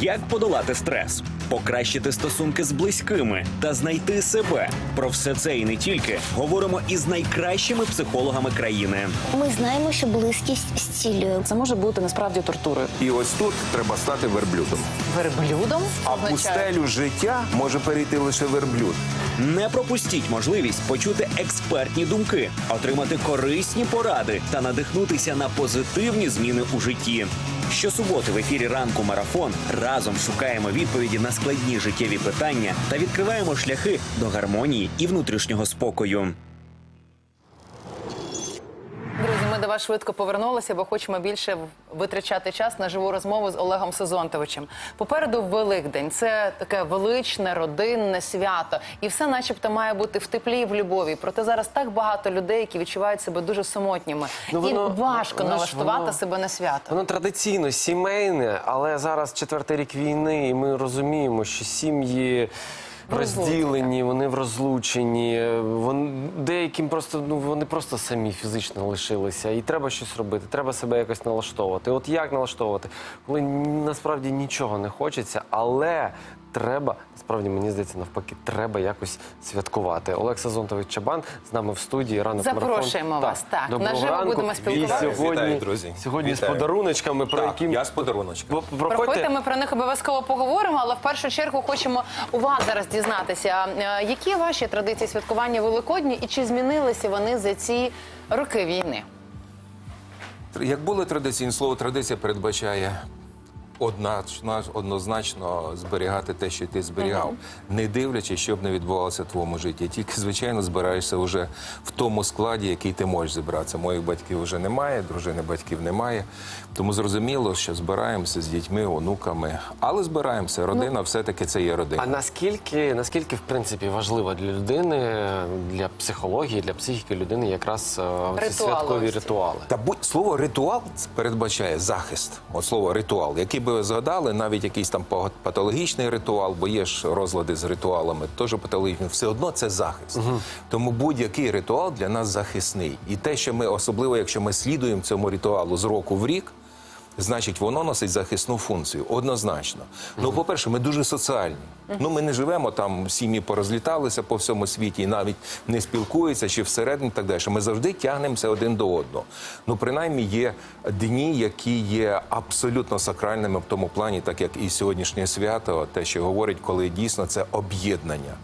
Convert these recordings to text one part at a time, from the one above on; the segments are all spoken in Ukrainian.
Як подолати стрес, покращити стосунки з близькими та знайти себе. Про все це і не тільки говоримо із найкращими психологами країни. Ми знаємо, що близькість зцілює. Це може бути насправді тортурою. І ось тут треба стати верблюдом. Верблюдом А в пустелю життя може перейти лише верблюд. Не пропустіть можливість почути експертні думки, отримати корисні поради та надихнутися на позитивні зміни у житті. Щосуботи в ефірі ранку марафон разом шукаємо відповіді на складні життєві питання та відкриваємо шляхи до гармонії і внутрішнього спокою. Друзі, ми до вас швидко повернулися, бо хочемо більше витрачати час на живу розмову з Олегом Сезонтовичем. Попереду Великдень. Це таке величне родинне свято, і все, начебто, має бути в теплі і в любові. Проте зараз так багато людей, які відчувають себе дуже самотніми, Ну, воно- і важко воно налаштувати воно- себе на свято. Воно традиційно сімейне, але зараз четвертий рік війни, і ми розуміємо, що сім'ї. Розділені, вони в розлученні. Вони деяким просто ну вони просто самі фізично лишилися, і треба щось робити. Треба себе якось налаштовувати. От як налаштовувати, коли насправді нічого не хочеться, але треба насправді мені здається, навпаки, треба якось святкувати. Олег Сазонтович Чабан з нами в студії. Ранок марафон. Запрошуємо вас, так. доброго Наживо ранку. будемо спілкуватися. І сьогодні, Вітаю, друзі. сьогодні з Вітаю. подаруночками, про Так, які я з подаруночком. Бо- Проходьте, проходьте. ми про них обов'язково поговоримо, але в першу чергу хочемо у вас зараз дізнатися, які ваші традиції святкування Великодні і чи змінилися вони за ці роки війни? Як було традиційне слово традиція передбачає однозначно, однозначно зберігати те, що ти зберігав, не дивлячись, що б не відбувалося в твоєму житті. Тільки, звичайно, збираєшся вже в тому складі, який ти можеш зібратися. Моїх батьків вже немає, дружини батьків немає. Тому зрозуміло, що збираємося з дітьми, онуками, але збираємося. Родина все-таки це є родина. А наскільки, наскільки в принципі важливо для людини, для психології, для психіки людини якраз е, ці святкові ритуали? Та будь слово ритуал передбачає захист. От слово ритуал, який би ви згадали, навіть якийсь там патологічний ритуал, бо є ж розлади з ритуалами, теж патологічні, все одно це захист. Тому будь-який ритуал для нас захисний. І те, що ми, особливо, якщо ми слідуємо цьому ритуалу з року в рік. Значить, воно носить захисну функцію однозначно. Ну, по-перше, ми дуже соціальні. Ну, ми не живемо там, сім'ї порозліталися по всьому світі і навіть не спілкуються чи всередині так далі. Ми завжди тягнемося один до одного. Ну, принаймні, є дні, які є абсолютно сакральними в тому плані, так як і сьогоднішнє свято, те, що говорить, коли дійсно це об'єднання.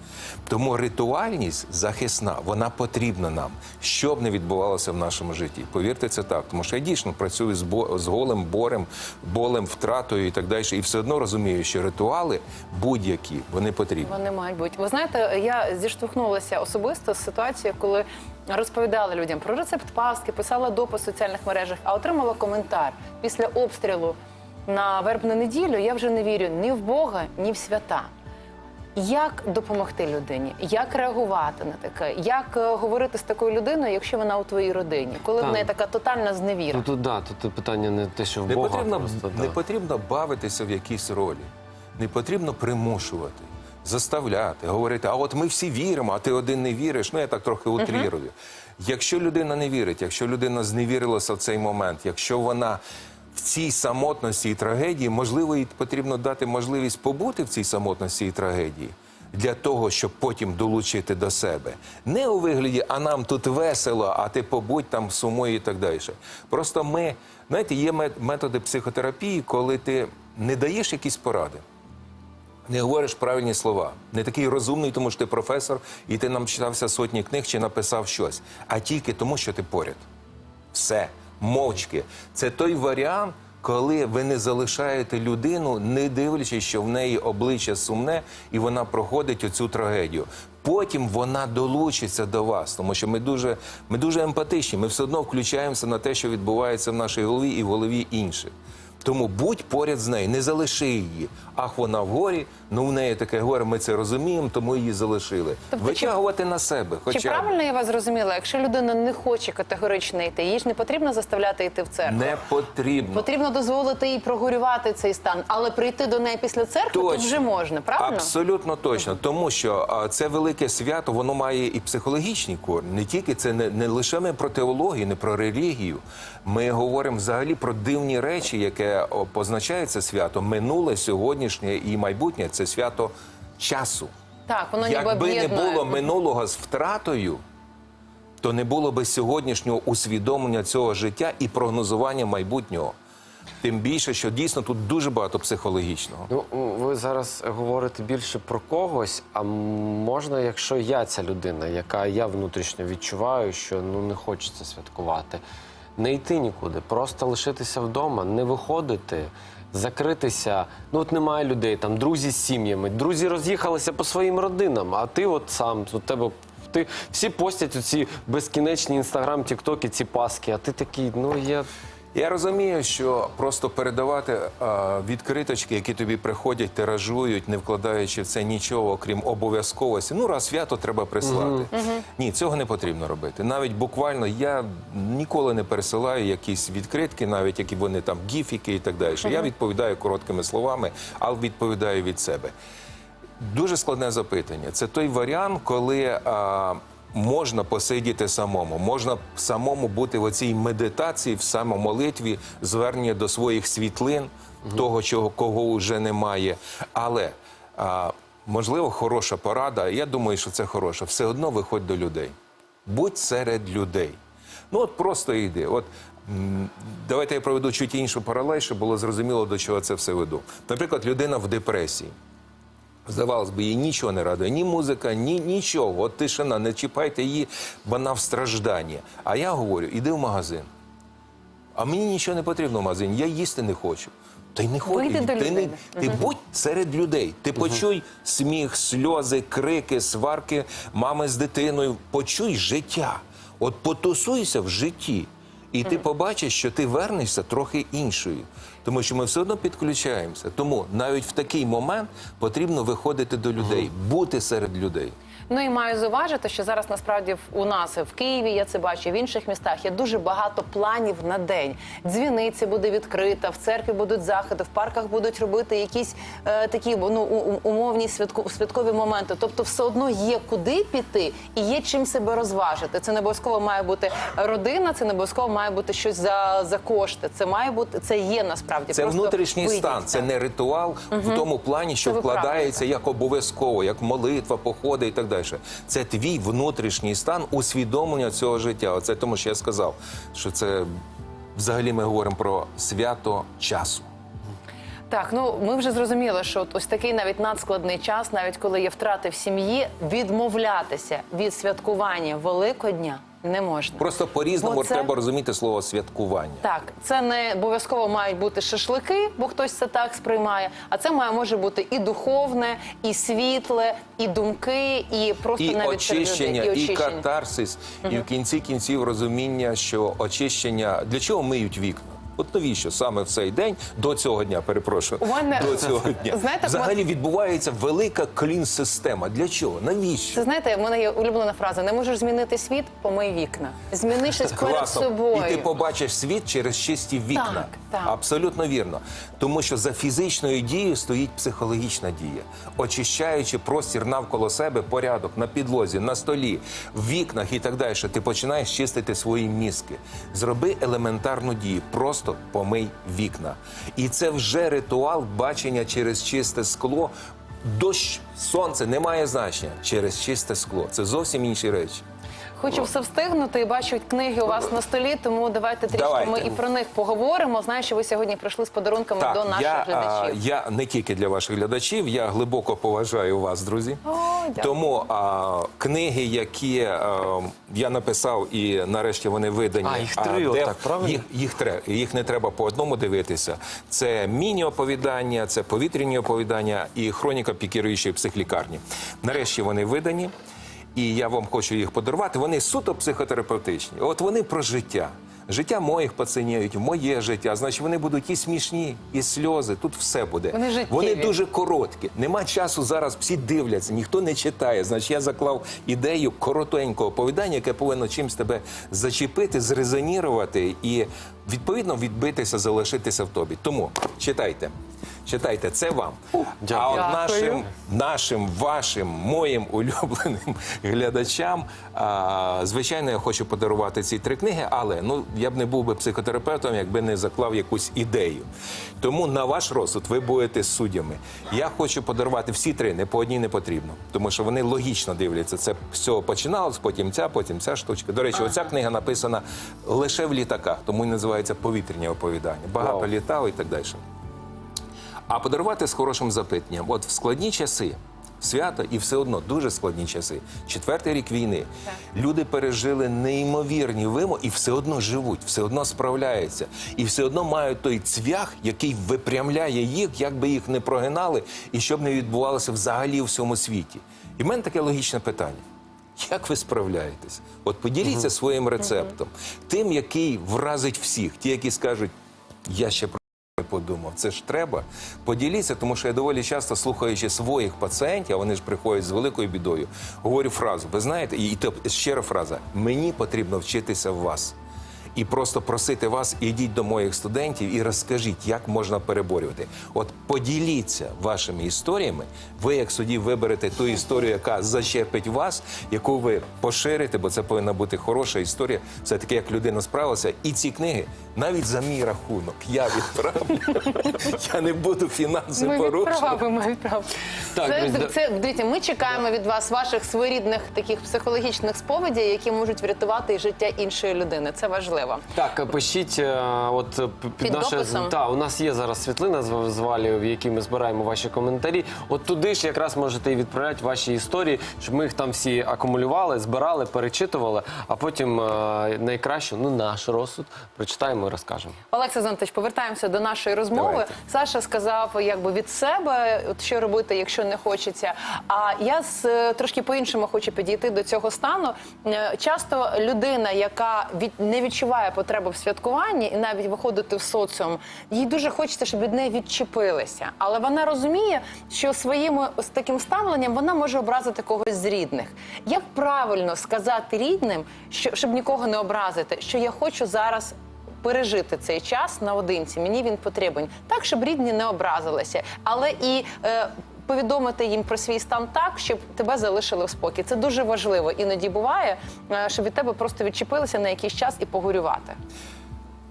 Тому ритуальність захисна, вона потрібна нам, що б не відбувалося в нашому житті. Повірте, це так. Тому що я дійсно працюю з, бо, з голим борем, болем, втратою і так далі. І все одно розумію, що ритуали будь-які вони потрібні. Вони мають бути. Ви знаєте, я зіштовхнулася особисто з ситуацією, коли розповідала людям про рецепт паски, писала допис в соціальних мережах, а отримала коментар після обстрілу на вербну неділю. Я вже не вірю ні в Бога, ні в свята. Як допомогти людині? Як реагувати на таке? Як е, говорити з такою людиною, якщо вона у твоїй родині? Коли в неї така тотальна зневіра? Ну тут да, тут питання не те, що в Не Бога потрібно, просто, не да. потрібно бавитися в якійсь ролі, не потрібно примушувати, заставляти, говорити, а от ми всі віримо, а ти один не віриш. Ну я так трохи утрірую. Якщо людина не вірить, якщо людина зневірилася в цей момент, якщо вона в цій самотності і трагедії, можливо, їй потрібно дати можливість побути в цій самотності і трагедії. Для того, щоб потім долучити до себе. Не у вигляді, а нам тут весело, а ти побудь там сумою і так далі. Просто ми, знаєте, є методи психотерапії, коли ти не даєш якісь поради, не говориш правильні слова, не такий розумний, тому що ти професор, і ти нам читався сотні книг чи написав щось, а тільки тому, що ти поряд. Все, мовчки. Це той варіант, коли ви не залишаєте людину, не дивлячись, що в неї обличчя сумне, і вона проходить оцю трагедію. Потім вона долучиться до вас, тому що ми дуже, ми дуже емпатичні. Ми все одно включаємося на те, що відбувається в нашій голові і в голові інших. Тому будь поряд з нею, не залиши її. Ах, вона в горі, ну в неї таке горе, ми це розуміємо, тому її залишили. Тобто, Витягувати на себе. Хоча Чи правильно я вас зрозуміла? Якщо людина не хоче категорично йти, їй ж не потрібно заставляти йти в церкву. не потрібно. Потрібно дозволити їй прогорювати цей стан, але прийти до неї після церкви тут вже можна, правильно? Абсолютно точно. Тому що а, це велике свято, воно має і психологічні корні. Не тільки це не, не лише ми про теологію, не про релігію. Ми говоримо взагалі про дивні речі, яке це о, свято минуле, сьогоднішнє і майбутнє це свято часу. Так, воно ніби Якби не було минулого з втратою, то не було би сьогоднішнього усвідомлення цього життя і прогнозування майбутнього. Тим більше, що дійсно тут дуже багато психологічного. Ну, ви зараз говорите більше про когось, а можна, якщо я ця людина, яка я внутрішньо відчуваю, що ну не хочеться святкувати, не йти нікуди, просто лишитися вдома, не виходити, закритися. Ну от немає людей, там друзі з сім'ями, друзі роз'їхалися по своїм родинам, а ти от сам, у тебе. Ти всі постять оці безкінечні інстаграм, тіктоки, ці паски, а ти такий, ну я Я розумію, що просто передавати а, відкриточки, які тобі приходять, тиражують, не вкладаючи в це нічого, окрім обов'язковості. Ну, раз свято треба прислати. Ні, цього не потрібно робити. Навіть буквально я ніколи не пересилаю якісь відкритки, навіть які вони там гіфіки і так далі. Я відповідаю короткими словами, але відповідаю від себе. Дуже складне запитання. Це той варіант, коли а, можна посидіти самому, можна самому бути в оцій медитації, в самомолитві, звернення до своїх світлин, того, чого кого вже немає. Але а, можливо, хороша порада. Я думаю, що це хороша. Все одно виходь до людей. Будь серед людей. Ну от просто йди. От давайте я проведу чуть іншу паралель, щоб було зрозуміло, до чого це все веду. Наприклад, людина в депресії. Здавалось би, їй нічого не радує, ні музика, ні нічого. От тишина, не чіпайте її, бо вона в стражданні. А я говорю, іди в магазин. А мені нічого не потрібно в магазині, я їсти не хочу. Та й не ходи. До ти, не, ти будь серед людей. Ти почуй сміх, сльози, крики, сварки мами з дитиною. Почуй життя. От потусуйся в житті. І ти побачиш, що ти вернешся трохи іншою. Тому що ми все одно підключаємося. Тому навіть в такий момент потрібно виходити до людей, бути серед людей. Ну і маю зауважити, що зараз насправді у нас в Києві, я це бачу, в інших містах є дуже багато планів на день. Дзвіниця буде відкрита, в церкві будуть заходи, в парках будуть робити якісь е, такі ну, умовні святку, святкові моменти. Тобто, все одно є куди піти і є чим себе розважити. Це не обов'язково має бути родина, це не обов'язково має бути щось за, за кошти. Це має бути це є насправді. Це Просто внутрішній вийдіть, стан, це не ритуал в тому плані, що Це вкладається як обов'язково, як молитва, походи і так далі. Це твій внутрішній стан усвідомлення цього життя. Оце тому, що я сказав, що це взагалі ми говоримо про свято часу. Так, ну ми вже зрозуміли, що ось такий навіть надскладний час, навіть коли є втрати в сім'ї, відмовлятися від святкування Великодня не можна. Просто по-різному це- треба розуміти слово святкування. Так, це не обов'язково мають бути шашлики, бо хтось це так сприймає. А це має може бути і духовне, і світле, і думки, і просто І навіть серед очищення, людей, і катарсис, і в кінці кінців розуміння, що очищення для чого миють вікна? От навіщо саме в цей день до цього дня, перепрошую, У мене- до цього дня Знаєте, взагалі відбувається велика клін-система. Для чого? Навіщо? Це знаєте, в мене є улюблена фраза: не можеш змінити світ, помий вікна. Зміни щось перед Класно. собою. І ти побачиш світ через чисті вікна. Так, так. Абсолютно вірно. Тому що за фізичною дією стоїть психологічна дія, очищаючи простір навколо себе, порядок на підлозі, на столі, в вікнах і так далі. Ти починаєш чистити свої мізки. Зроби елементарну дію, просто помий вікна. І це вже ритуал бачення через чисте скло. Дощ, сонце не має значення через чисте скло. Це зовсім інші речі. Хочу все встигнути і бачу книги у вас на столі, тому давайте трішки Давайте. ми і про них поговоримо. Знаю, що ви сьогодні прийшли з подарунками до наших я, глядачів. Я не тільки для ваших глядачів, я глибоко поважаю вас, друзі. О. Тому а, книги, які а, я написав, і нарешті вони видані. А, їх три отак, правильно? Їх, їх, тре- їх не треба по одному дивитися. Це міні-оповідання, це повітряні оповідання і хроніка пікіруючої психлікарні. Нарешті вони видані. І я вам хочу їх подарувати. Вони суто психотерапевтичні. От вони про життя. Життя моїх пацієнтів, моє життя. Значить, вони будуть і смішні, і сльози. Тут все буде. Вони життєві. Вони дуже короткі. Нема часу зараз. Всі дивляться, ніхто не читає. Значить, я заклав ідею коротенького оповідання, яке повинно чимось тебе зачепити, зрезонірувати і відповідно відбитися, залишитися в тобі. Тому читайте. Читайте, це вам. А от нашим, нашим, вашим, моїм улюбленим глядачам, а, звичайно, я хочу подарувати ці три книги, але ну я б не був би психотерапевтом, якби не заклав якусь ідею. Тому на ваш розсуд ви будете суддями. Я хочу подарувати всі три, не по одній не потрібно, тому що вони логічно дивляться. Це з цього починалось, потім ця, потім ця штучка. До речі, оця книга написана лише в літаках, тому і називається повітряні оповідання. Багато Вау. літав і так далі. А подарувати з хорошим запитанням. От в складні часи. Свято і все одно дуже складні часи. Четвертий рік війни. Люди пережили неймовірні вимоги і все одно живуть, все одно справляються. І все одно мають той цвях, який випрямляє їх, як би їх не прогинали, і щоб не відбувалося взагалі у всьому світі. І в мене таке логічне питання. Як ви справляєтесь? От поділіться своїм рецептом, тим, який вразить всіх, ті, які скажуть, я ще про подумав, це ж треба. Поділіться, тому що я доволі часто слухаючи своїх пацієнтів, а вони ж приходять з великою бідою, говорю фразу. Ви знаєте, і, і то щира фраза: мені потрібно вчитися в вас. І просто просити вас, ідіть до моїх студентів і розкажіть, як можна переборювати. От поділіться вашими історіями. Ви, як судді, виберете ту історію, яка зачепить вас, яку ви поширите, бо це повинна бути хороша історія. Все таки, як людина справилася. І ці книги навіть за мій рахунок я відправлю. Я не буду фінанси Ми відправимо, ми відправимо. Так, це, друзі, це, дивіться, ми чекаємо від вас ваших своєрідних таких психологічних сповідей, які можуть врятувати життя іншої людини. Це важливо. Так, пишіть, е, от е, під, Під наше дописом? та у нас є зараз світлина з, з в якій ми збираємо ваші коментарі. От туди ж якраз можете і відправляти ваші історії, щоб ми їх там всі акумулювали, збирали, перечитували, а потім е, найкраще, ну наш розсуд, прочитаємо і розкажемо. Олекса Зонтич, повертаємося до нашої розмови. Давайте. Саша сказав, якби від себе, от що робити, якщо не хочеться. А я з е, трошки по-іншому хочу підійти до цього стану. Е, Часто людина, яка від не відчуває потреби в святкуванні і навіть виходити в соціум, їй дуже хочеться, щоб від неї відчепилися. Але вона розуміє, що своїм ось таким ставленням вона може образити когось з рідних. Як правильно сказати рідним, що щоб нікого не образити, що я хочу зараз пережити цей час наодинці. Мені він потрібен так, щоб рідні не образилися, але і е, повідомити їм про свій стан так, щоб тебе залишили в спокій. Це дуже важливо. Іноді буває, е, що від тебе просто відчепилися на якийсь час і погорювати.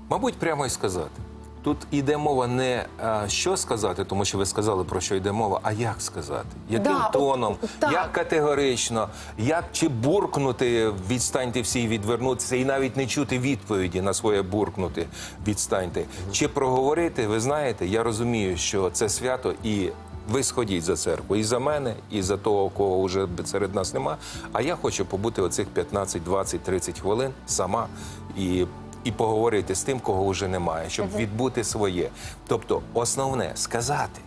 Мабуть, прямо і сказати. Тут іде мова не а, що сказати, тому що ви сказали про що йде мова, а як сказати, яким Да, тоном, так. як категорично, як чи буркнути, відстаньте всі і відвернутися, і навіть не чути відповіді на своє буркнути, відстаньте. Чи проговорити, ви знаєте, я розумію, що це свято і. Ви сходіть за церкву і за мене, і за того, кого вже серед нас нема. А я хочу побути оцих 15, 20, 30 хвилин сама і і поговорити з тим, кого вже немає, щоб відбути своє. Тобто, основне сказати.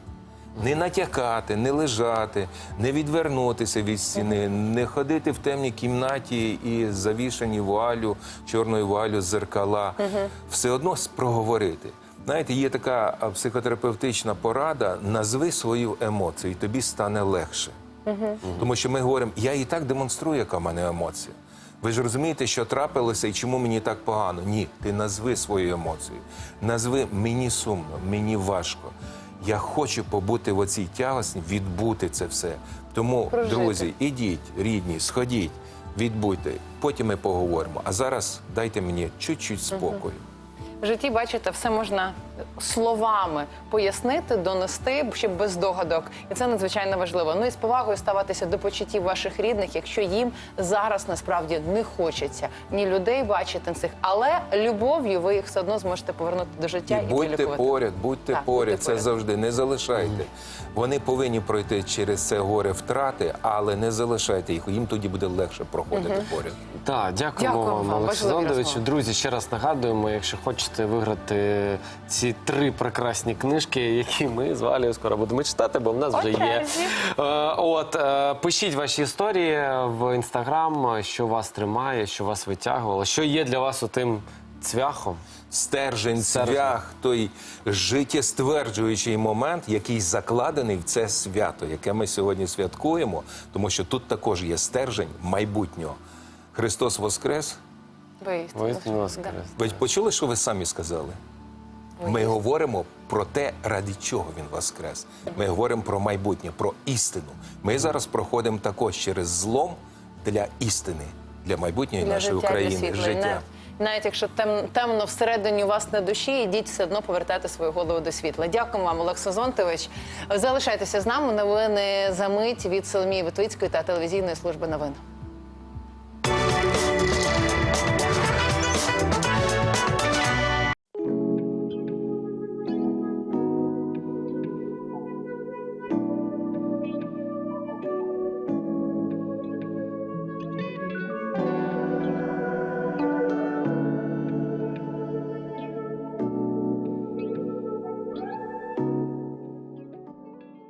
Не натякати, не лежати, не відвернутися від стіни, не ходити в темній кімнаті і завішані вуалю, чорною вуалю зеркала. Все одно проговорити. Знаєте, є така психотерапевтична порада: назви свою емоцію, і тобі стане легше. Тому що ми говоримо, я і так демонструю, яка в мене емоція. Ви ж розумієте, що трапилося і чому мені так погано? Ні, ти назви свою емоцію. Назви мені сумно, мені важко. Я хочу побути в оцій тягості, відбути це все. Тому, Прожити. друзі, ідіть, рідні, сходіть, відбудьте. Потім ми поговоримо. А зараз дайте мені чуть-чуть спокою. В житті, бачите, все можна словами пояснити, донести, ще без догадок. І це надзвичайно важливо. Ну і з повагою ставатися до почуттів ваших рідних, якщо їм зараз насправді не хочеться ні людей бачити цих, але любов'ю ви їх все одно зможете повернути до життя і, І будьте вилікувати. поряд, будьте Так, поряд. будьте Це поряд. завжди не залишайте. Вони повинні пройти через це горе втрати, але не залишайте їх. Їм тоді буде легше проходити поряд. Так, дякуємо Дякую вам, розмови. Друзі, ще раз нагадуємо, якщо хочете виграти ці три прекрасні книжки, які ми з Валією скоро будемо читати, бо в нас вже є. Е, От е, пишіть ваші історії в інстаграм, що вас тримає, що вас витягувало, що є для вас отим цвяхом. Стержень, Стержень. цвях, той життєстверджуючий момент, який закладений в це свято, яке ми сьогодні святкуємо, тому що тут також є стержень майбутнього. Христос Воскрес. Виїзд. Воістину Да. воскрес. Ви почули, що ви самі сказали? Ми говоримо про те, ради чого він воскрес. Ми говоримо про майбутнє, про істину. Ми зараз проходимо також через злом для істини, для майбутньої Для нашої життя, для України. світла. І життя. навіть- Навіть якщо тем, темно всередині у вас на душі, ідіть все одно повертати свою голову до світла. Дякуємо вам, Олексій Зонтович. Залишайтеся з нами. Новини за мить від Соломії Витвицької та телевізійної служби новин.